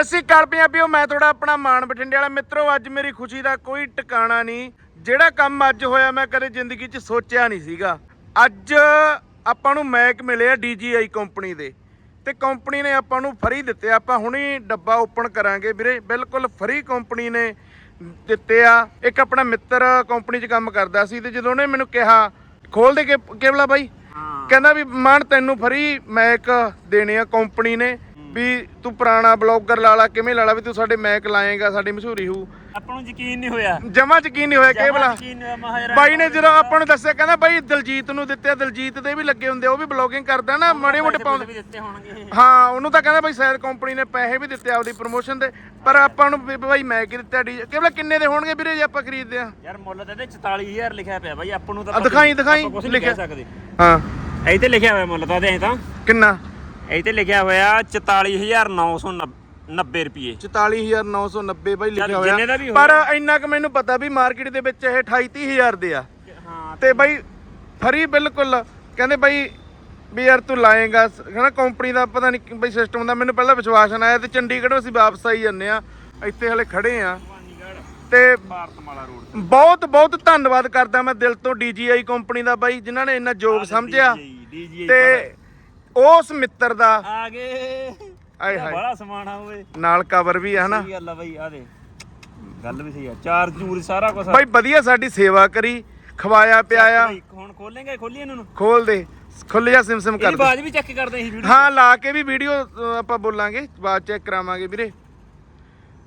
ਅਸੀਂ ਕਰ ਪੰਜਾਬੀਓ ਮੈਂ ਤੁਹਾਡਾ ਆਪਣਾ ਮਾਨ ਬਠਿੰਡੇ ਵਾਲਾ। ਮਿੱਤਰੋ ਅੱਜ ਮੇਰੀ ਖੁਸ਼ੀ ਦਾ ਕੋਈ ਟਿਕਾਣਾ ਨਹੀਂ। ਜਿਹੜਾ ਕੰਮ ਅੱਜ ਹੋਇਆ ਮੈਂ ਕਦੇ ਜ਼ਿੰਦਗੀ 'ਚ ਸੋਚਿਆ ਨਹੀਂ ਸੀਗਾ। ਅੱਜ ਆਪਾਂ ਨੂੰ ਮੈਕ ਮਿਲਿਆ DJI ਕੰਪਨੀ ਦੇ। ਤੇ ਕੰਪਨੀ ਨੇ ਆਪਾਂ ਨੂੰ ਫਰੀ ਦਿੱਤੇ ਆਪਾਂ ਹੁਣੇ ਡੱਬਾ ਓਪਨ ਕਰਾਂਗੇ ਵੀਰੇ। ਬਿਲਕੁਲ ਫਰੀ ਕੰਪਨੀ ਨੇ ਦਿੱਤੇ ਆ। ਇੱਕ ਆਪਣਾ ਮਿੱਤਰ ਕੰਪਨੀ 'ਚ ਕੰਮ ਕਰਦਾ ਸੀ ਤੇ ਜਦੋਂ ਉਹਨੇ ਮੈਨੂੰ ਕਿਹਾ ਖੋਲ ਦੇ ਕੇ ਕੇਵਲਾ ਬਾਈ। ਕਹਿੰਦਾ ਵੀ ਮਾਨ ਤੈਨੂੰ ਫਰੀ ਮੈਕ ਦੇਣੇ ਆ ਕੰਪਨੀ ਨੇ। ਵੀ ਤੂੰ ਪੁਰਾਣਾ ਬਲੌਗਰ ਲਾ ਲਾ ਕਿਵੇਂ ਲਾ ਲਾ ਵੀ ਤੂੰ ਸਾਡੇ ਮੈਕ ਲਾਏਗਾ ਸਾਡੀ ਮਸ਼ਹੂਰੀ ਹੋਊ ਆਪਾਂ ਨੂੰ ਯਕੀਨ ਨਹੀਂ ਹੋਇਆ। ਜਮਾ ਯਕੀਨ ਨਹੀਂ ਹੋਇਆ ਕੇਵਲਾ ਯਕੀਨ ਨਹੀਂ ਹੋਇਆ ਮਹਾਰਾਜ ਬਾਈ ਨੇ ਜਦੋਂ ਆਪਾਂ ਨੂੰ ਦੱਸਿਆ ਕਹਿੰਦਾ ਬਾਈ ਦਲਜੀਤ ਨੂੰ ਦਿੱਤੇ ਆ, ਦਲਜੀਤ ਦੇ ਵੀ ਲੱਗੇ ਹੁੰਦੇ ਆ, ਉਹ ਵੀ ਬਲੌਗਿੰਗ ਕਰਦਾ ਨਾ ਮਾੜੇ ਮੋਟੇ ਪਾਉਂਦੇ। ਵੀ ਦਿੱਤੇ ਹੋਣਗੇ। ਹਾਂ ਉਹਨੂੰ ਤਾਂ ਕਹਿੰਦਾ ਬਾਈ ਸ਼ਾਇਦ ਕੰਪਨੀ ਨੇ ਪੈਸੇ ਵੀ ਦਿੱਤੇ ਆਪਦੀ ਪ੍ਰੋਮੋਸ਼ਨ ਦੇ ਪਰ ਆਪਾਂ ਨੂੰ ਵੀ ਬਾਈ ਮੈਕ ਹੀ ਦਿੱਤਾ ਡੀ ਕੇਵਲਾ ਕਿੰਨੇ ਦੇ ਹੋਣਗੇ ਵੀਰੇ ਜੇ ਆਪਾਂ ਖਰੀਦਦੇ ਆ? ਯਾਰ ਮੁੱਲ ਤਾਂ ਇਹਦੇ 44000 ਲਿਖਿਆ ਪਿਆ ਬਾਈ ਆਪਾਂ ਨੂੰ ਤਾਂ ਆ ਦਿਖਾਈ ਦਿਖਾਈ ਕਹਿ ਲਿਖਿਆ। ਸਕਦੇ। ਹਾਂ। ਇਹ ਤੇ ਲਿਖਿਆ ਹੋਇਆ ਮੁੱਲ ਤਾਂ ਐਂ ਤਾਂ। ਕਿੰਨਾ? ਇਹ ਤੇ ਲਿਖਿਆ ਹੋਇਆ 44990 ਰੁਪਏ। 44990 ਬਾਈ ਲਿਖਿਆ ਚੱਲ ਜਿੰਨੇ ਦਾ ਵੀ ਹੋਇਆ। ਹੋਇਆ। ਪਰ ਇੰਨਾ ਕੁ ਮੈਨੂੰ ਪਤਾ ਵੀ ਮਾਰਕੀਟ ਦੇ ਵਿੱਚ ਇਹ 28 30000 ਦੇ ਆ। ਹਾਂ ਤੇ ਬਾਈ ਫਰੀ ਬਿਲਕੁਲ ਕਹਿੰਦੇ ਬਾਈ ਵੀ ਯਾਰ ਤੂੰ ਲਾਏਗਾ ਹਨਾ ਕੰਪਨੀ ਦਾ ਪਤਾ ਨਹੀਂ ਬਈ ਸਿਸਟਮ ਦਾ ਮੈਨੂੰ ਪਹਿਲਾਂ ਵਿਸ਼ਵਾਸ ਨਾ ਆਇਆ ਤੇ ਚੰਡੀਗੜ੍ਹੋਂ ਅਸੀਂ ਵਾਪਸ ਆਈ ਜੰਨੇ ਆ ਇੱਥੇ ਹਲੇ ਖੜੇ ਆ। ਤੇ ਬਹੁਤ ਬਹੁਤ ਧੰਨਵਾਦ ਕਰਦਾ ਮੈਂ ਦਿਲ ਤੋਂ DJI ਕੰਪਨੀ ਦਾ ਬਾਈ ਜਿਨ੍ਹਾਂ ਨੇ ਇੰਨਾ ਯੋਗ ਸਮਝਿਆ। ਡੀਜੀ ਤੇ ਉਸ ਮਿੱਤਰ ਦਾ। ਆ ਗਏ। ਆਏ ਹਾਏ। ਬੜਾ ਸਮਾਨ ਆ ਓਏ। ਨਾਲ ਕਵਰ ਵੀ ਆ ਹਨਾ? ਸਹੀ ਗੱਲ ਆ ਬਾਈ ਆ ਦੇ। ਗੱਲ ਵੀ ਸਹੀ ਆ। ਚਾਰ ਚੂਰ ਸਾਰਾ ਕੁਝ ਬਾਈ ਵਧੀਆ ਸਾਡੀ ਸੇਵਾ ਕਰੀ। ਖਵਾਇਆ ਪਿਆਇਆ। ਹੁਣ ਖੋਲੇਂਗੇ? ਖੋਲੀ ਇਹਨਾਂ? ਨੂੰ ਖੋਲ ਦੇ। ਖੁੱਲ ਜਾ ਸਿਮ ਸਿਮ ਕਰ ਦੇ। ਬਾਜ ਵੀ ਚੈੱਕ ਕਰਦੇ ਸੀ ਵੀਡੀਓ ਹਾਂ ਲਾ ਕੇ ਵੀ ਵੀਡੀਓ ਆਪਾਂ ਬੋਲਾਂਗੇ। ਬਾਅਦ ਚੈੱਕ ਕਰਾਵਾਂਗੇ ਵੀਰੇ।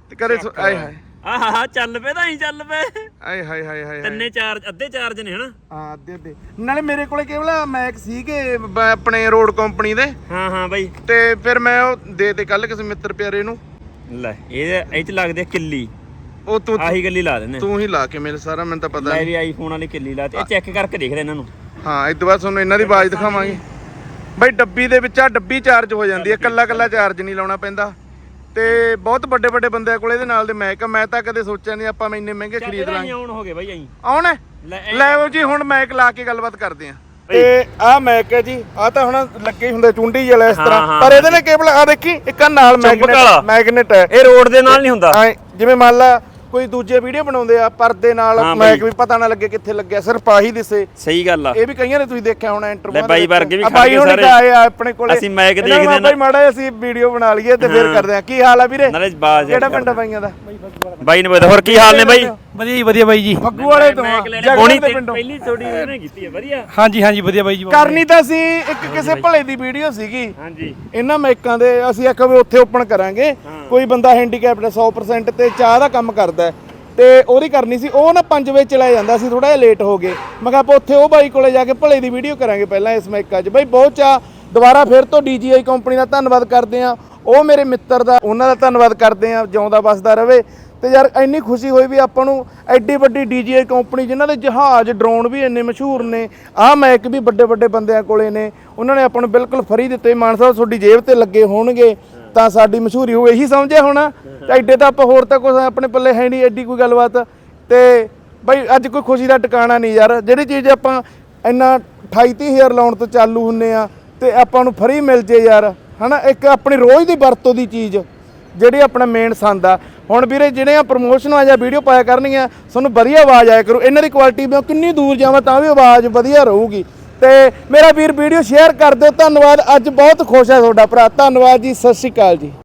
ਤੇ ਕਰੇ ਆਏ ਹਾਏ। ਆਹ ਚੱਲ ਪਏ ਤਾਂ ਹੀ ਚੱਲ ਪਏ। ਆਏ ਹਾਏ ਹਾਏ ਹਾਏ ਤਿੰਨੇ ਚਾਰਜ ਅੱਧੇ ਚਾਰਜ ਨੇ ਹਨਾ? ਹਾਂ ਅੱਧੇ ਅੱਧੇ। ਨਾਲੇ ਮੇਰੇ ਕੋਲੇ ਕੇਵਲ ਮੈਕ ਸੀਗੇ ਬ- ਆਪਣੇ ਰੋਡ ਕੰਪਨੀ ਦੇ। ਹਾਂ ਹਾਂ ਬਾਈ। ਤੇ ਫਿਰ ਮੈਂ ਉਹ ਦੇ ਤੇ ਕੱਲ ਕਿਸੇ ਮਿੱਤਰ ਪਿਆਰੇ ਨੂੰ। ਲੈ ਇਹ ਇਹ ਚ ਲੱਗਦੇ ਆ ਕਿੱਲੀ। ਉਹ ਤੂੰ ਆਹੀ ਗੱਲੀ ਲਾ ਦਿੰਦੇ ਤੂੰ ਹੀ ਲਾ ਕੇ ਮੇਰੇ ਸਾਰਾ ਮੈਨੂੰ ਤਾਂ ਪਤਾ ਲੈ ਨਹੀਂ ਵੀ ਆਈਫੋਨ ਵਾਲੀ ਕਿੱਲੀ ਲਾ ਤੇ ਇਹ ਚੈੱਕ ਕਰਕੇ ਦੇਖ ਲੈ ਇਹਨਾਂ ਨੂੰ। ਹਾਂ ਇਸ ਤੋਂ ਬਾਅਦ ਤੁਹਾਨੂੰ ਇਹਨਾਂ ਦੀ ਆਵਾਜ਼ ਦਿਖਾਵਾਂਗੇ। ਬਾਈ ਡੱਬੀ ਦੇ ਵਿੱਚ ਆ ਡੱਬੀ ਚਾਰਜ ਹੋ ਜਾਂਦੀ ਹੈ ਕੱਲਾ ਕੱਲਾ ਚਾਰਜ ਨਹੀਂ ਲਾਉਣਾ ਪੈਂਦਾ। ਤੇ ਬਹੁਤ ਵੱਡੇ ਵੱਡੇ ਬੰਦਿਆਂ ਕੋਲ ਇਹਦੇ ਨਾਲ ਦੇ ਮੈਕ ਆ ਮੈਂ ਤਾਂ ਕਦੇ ਸੋਚਿਆ ਨਹੀਂ ਆਪਾਂ ਮੈਂ ਇੰਨੇ ਮਹਿੰਗੇ ਖਰੀਦ ਲਾਂਗੇ ਆਉਣ ਹੋ ਗਏ ਬਾਈ ਆਉਣ ਹੈ? ਜੀ ਹੁਣ ਮੈਕ ਲਾ ਕੇ ਗੱਲਬਾਤ ਕਰਦੇ ਆ ਤੇ ਆ ਮੈਕ ਹੈ ਜੀ ਆ ਤਾਂ ਹੁਣ ਲੱਗੇ ਹੀ ਹੁੰਦੇ ਚੁੰਡੀ ਜਿਹਾ ਇਸ ਤਰ੍ਹਾਂ। ਪਰ ਇਹਦੇ ਨੇ ਕੇਬਲ ਆ ਦੇਖੀ ਇੱਕ ਆਹ ਨਾਲ। ਮੈਗਨੇਟ ਮੈਗਨੇਟ ਹੈ ਇਹ ਰੋਡ ਦੇ ਨਾਲ ਨਹੀਂ ਹੁੰਦਾ ਜਿਵੇਂ ਮੰਨ ਲਾ ਕੋਈ ਦੂਜੇ ਵੀਡੀਓ ਬਣਾਉਂਦੇ ਆ ਪਰਦੇ ਨਾਲ ਹਾਂ ਮੈਕ। ਵੀ ਪਤਾ ਨਾ ਲੱਗੇ ਕਿੱਥੇ ਲੱਗਿਆ ਸਿਰਫ ਆਹੀ ਦਿਸੇ। ਸਹੀ ਗੱਲ ਆ। ਇਹ ਵੀ ਕਈਆਂ ਨੇ ਤੁਸੀਂ ਦੇਖਿਆ ਹੋਣਾ ਇੰਟਰਵਿਊ ਲੈ ਬਾਈ ਵਰਗੇ ਵੀ ਖੜ ਬਾਈ ਗਏ ਹੁਣ ਸਾਰੇ। ਆਏ ਆ ਆਪਣੇ ਕੋਲੇ। ਅਸੀਂ ਮੈਕ ਇਹਨਾਂ ਨੂੰ ਦੇਖਦੇ ਬਾਈ ਮਾੜਾ ਜਿਹਾ ਅਸੀਂ ਵੀਡੀਓ ਬਣਾ ਲਈਏ ਤੇ ਫਿਰ ਕਰਦੇ ਆ ਕੀ ਹਾਲ ਆ ਵੀਰੇ? ਨਾਲੇ ਬਾਜ ਕਿਹੜਾ ਪਿੰਡ ਆ ਬਾਈਆਂ ਦਾ? ਬਾਈ ਨੇ ਬਤਾ ਹੋਰ ਕੀ ਹਾਲ ਨੇ ਬਾਈ? ਵਧੀਆ ਜੀ ਵਧੀਆ ਬਾਈ ਜੀ। ਫੱਗੂ ਵਾਲੇ ਤੋਂ ਆ, ਦੇ ਪਿੰਡੋਂ। ਪਹਿਲੀ ਥੋੜੀ ਇਹਨੇ ਕੀਤੀ ਹੈ ਵਧੀਆ। ਹਾਂਜੀ ਹਾਂਜੀ ਵਧੀਆ ਬਾਈ ਜੀ ਕਰਨੀ ਤਾਂ ਸੀ ਇੱਕ ਕਿਸੇ ਭਲੇ ਦੀ ਵੀਡੀਓ ਸੀਗੀ। ਹਾਂਜੀ। ਇਹਨਾਂ ਮੈਕਾਂ ਦੇ ਅਸੀਂ ਆਖਿਆ ਵੀ ਉੱਥੇ ਓਪਨ ਕਰਾਂਗੇ। ਕੋਈ ਬੰਦਾ ਹੈਂਡੀਕੈਪਡ 100% ਤੇ ਚਾਹ ਦਾ ਕੰਮ ਕਰਦਾ ਹੈ ਤੇ ਉਹਦੀ ਕਰਨੀ ਸੀ, ਉਹ ਨਾ 5 ਵਜੇ ਚਲਾ ਜਾਂਦਾ ਸੀ ਥੋੜਾ ਜਿਹਾ ਲੇਟ ਹੋ ਗਏ। ਮੈਂ ਕਿਹਾ, ਆਪਾਂ ਉੱਥੇ ਉਹ ਬਾਈ ਕੋਲੇ ਜਾ ਕੇ ਭਲੇ ਦੀ ਵੀਡੀਓ ਕਰਾਂਗੇ ਪਹਿਲਾਂ ਇਸ ਮੈਕਾਂ 'ਚ ਬਾਈ, ਬਹੁਤ ਚਾਹ। ਦੁਬਾਰਾ ਫਿਰ ਤੋਂ DJI ਕੰਪਨੀ ਦਾ ਧੰਨਵਾਦ ਕਰਦੇ ਆ ਉਹ ਮੇਰੇ ਮਿੱਤਰ ਦਾ, ਉਹਨਾਂ ਦਾ ਧੰਨਵਾਦ ਕਰਦੇ ਆ ਜਿਉਂਦਾ ਵਸਦਾ ਰਵੇ। ਤੇ ਯਾਰ, ਇੰਨੀ ਖੁਸ਼ੀ ਹੋਈ ਵੀ ਆਪਾਂ ਨੂੰ ਐਡੀ ਵੱਡੀ DJI ਕੰਪਨੀ ਜਿਨ੍ਹਾਂ ਦੇ ਜਹਾਜ਼ ਡਰੋਨ ਵੀ ਇੰਨੇ ਮਸ਼ਹੂਰ ਨੇ, ਆਹ ਮੈਕ ਵੀ ਵੱਡੇ ਵੱਡੇ ਬੰਦਿਆਂ ਕੋਲੇ ਨੇ। ਉਹਨਾਂ ਨੇ ਆਪਾਂ ਨੂੰ ਬਿਲਕੁਲ ਫਰੀ ਦਿੱਤੇ। ਮਾਨ ਸਾਹਿਬ, ਤੁਹਾਡੀ ਜੇਬ ਤੇ ਲੱਗੇ ਹੋਣਗੇ। ਤਾਂ ਸਾਡੀ ਮਸ਼ਹੂਰੀ ਹੋ ਇਹੀ ਸਮਝਿਆ ਹੋਣਾ। ਤੇ ਐਡੇ ਤਾਂ ਆਪਾਂ ਹੋਰ ਤਾਂ ਕੁਝ ਆਪਣੇ ਪੱਲੇ ਹੈ ਨਹੀਂ ਐਡੀ ਕੋਈ ਗੱਲਬਾਤ। ਤੇ ਬਈ ਅੱਜ ਕੋਈ ਖੁਸ਼ੀ ਦਾ ਟਿਕਾਣਾ ਨਹੀਂ ਯਾਰ। ਜਿਹੜੀ ਚੀਜ਼ ਆਪਾਂ ਇੰਨਾ 28 ਹਜ਼ਾਰ ਲਾਉਣ ਤੋਂ ਚਾਲੂ ਹੁੰਨੇ ਆ ਤੇ ਆਪਾਂ ਨੂੰ ਫਰੀ ਮਿਲ ਜੇ ਯਾਰ। ਹਨਾ ਇੱਕ ਆਪਣੀ ਰੋਜ਼ ਦੀ ਵਰਤੋਂ ਦੀ ਚੀਜ਼ ਜਿਹੜੀ ਆਪਣਾ ਮੇਨ ਸੰਦ ਆ। ਹੁਣ ਵੀਰੇ ਜਿਹੜੇ ਆ ਪ੍ਰੋਮੋਸ਼ਨ ਆ ਜਾਂ ਵੀਡੀਓ ਪਾਇਆ ਕਰਨੀਆਂ ਤੁਹਾਨੂੰ ਵਧੀਆ ਆਵਾਜ਼ ਆਇਆ ਕਰੂ। ਇਹਨਾਂ ਦੀ ਕੁਆਲਿਟੀ ਮੈਂ ਕਿੰਨੀ ਦੂਰ ਜਾਵਾਂ ਤਾਂ ਵੀ ਆਵਾਜ਼ ਵਧੀਆ ਰਹੂਗੀ। ਤੇ ਮੇਰਾ ਵੀਰ ਵੀਡੀਓ ਸ਼ੇਅਰ ਕਰ ਦਿਓ। ਧੰਨਵਾਦ। ਅੱਜ ਬਹੁਤ ਖੁਸ਼ ਹੈ ਤੁਹਾਡਾ ਭਰਾ। ਧੰਨਵਾਦ ਜੀ। ਸਤਿ ਸ਼੍ਰੀ ਅਕਾਲ ਜੀ।